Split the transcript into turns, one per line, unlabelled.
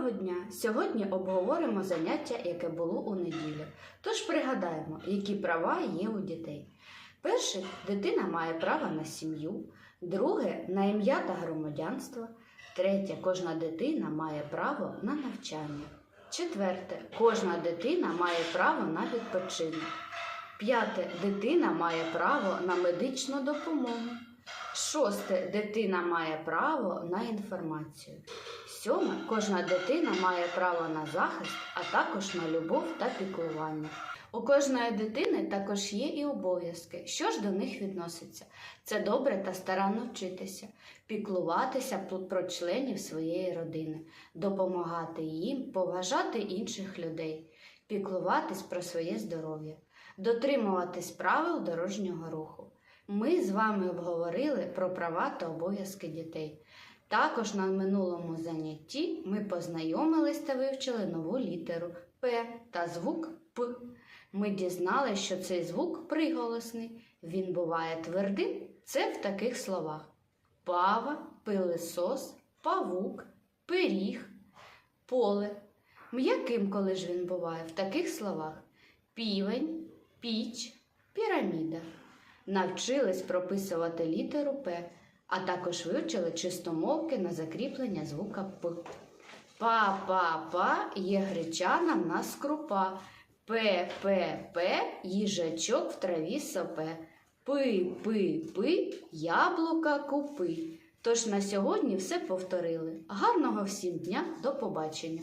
Доброго дня! Сьогодні обговоримо заняття, яке було у неділю. Тож пригадаємо, які права є у дітей. Перше, дитина має право на сім'ю. Друге на ім'я та громадянство. Третє, кожна дитина має право на навчання. Четверте, кожна дитина має право на відпочинок. П'яте, дитина має право на медичну допомогу. Шосте, дитина має право на інформацію. Сьоме, кожна дитина має право на захист, а також на любов та піклування. У кожної дитини також є і обов'язки. Що ж до них відноситься? Це добре та старанно вчитися, піклуватися про членів своєї родини, допомагати їм, поважати інших людей, піклуватись про своє здоров'я, дотримуватись правил дорожнього руху. Ми з вами обговорили про права та обов'язки дітей. Також на минулому занятті ми познайомились та вивчили нову літеру П та звук П. Ми дізналися, що цей звук приголосний. Він буває твердим. Це в таких словах: пава, пилисос, павук, пиріг, поле. М'яким, коли ж він буває в таких словах: півень, піч, піраміда. Навчились прописувати літеру П, а також вивчили чистомовки на закріплення звука П. Па-па-па є гречана в нас крупа. П-п-п їжачок в траві сопе. Пи-пи-пи яблука купи. Тож на сьогодні все повторили. Гарного всім дня, до побачення!